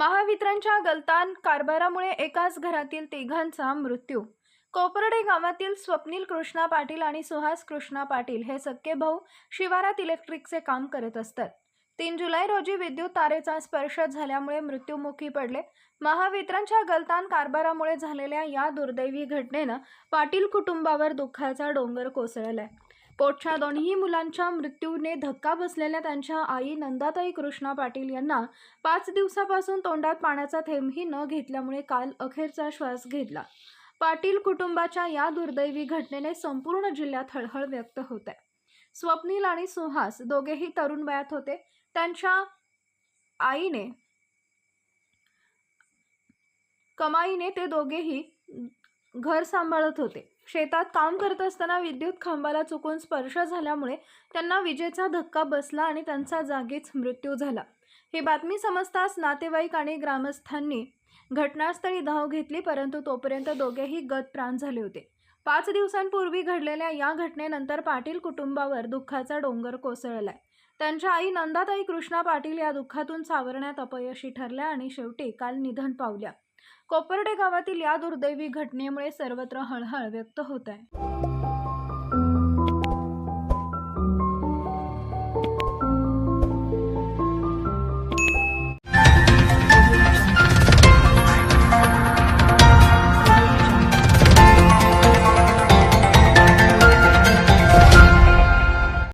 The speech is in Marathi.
महावितरणच्या गलतान कारभारामुळे एकाच घरातील तिघांचा मृत्यू. कोपर्डे गावातील स्वप्नील कृष्णा पाटील आणि सुहास कृष्णा पाटील हे सख्खे भाऊ शिवारात इलेक्ट्रिकचे काम करत असतात. तीन जुलै रोजी विद्युत तारेचा स्पर्श झाल्यामुळे मृत्युमुखी पडले. महावितरणच्या गलतान कारभारामुळे झालेल्या या दुर्दैवी घटनेनं पाटील कुटुंबावर दुःखाचा डोंगर कोसळलाय. पोटच्या दोन्ही मुलांच्या मृत्यूने धक्का बसलेल्या त्यांच्या आई नंदाताई कृष्णा पाटील यांना पाच दिवसापासून तोंडात पाण्याचा थेंबही न घेतल्यामुळे काल अखेरचा श्वास घेतला. पाटील कुटुंबाच्या या दुर्दैवी घटनेने संपूर्ण जिल्ह्यात हळहळ व्यक्त होत. आहे स्वप्नील आणि सुहास दोघेही तरुण वयात होते. त्यांच्या आईने कमाईने ते दोघेही घर सांभाळत होते. शेतात काम करत असताना विद्युत खांबाला चुकून स्पर्श झाल्यामुळे त्यांना विजेचा धक्का बसला आणि त्यांचा जागीच मृत्यू झाला. ही बातमी समजताच नातेवाईक आणि ग्रामस्थांनी घटनास्थळी धाव घेतली परंतु तोपर्यंत दोघेही गत प्राण झाले होते. पाच दिवसांपूर्वी घडलेल्या या घटनेनंतर पाटील कुटुंबावर दुःखाचा डोंगर कोसळलाय. त्यांच्या आई नंदाताई कृष्णा पाटील या दुःखातून सावरण्यात अपयशी ठरल्या आणि शेवटी काल निधन पावल्या. कोपर्डे गावातील या दुर्दैवी घटनेमुळे सर्वत्र हळहळ व्यक्त होत आहे.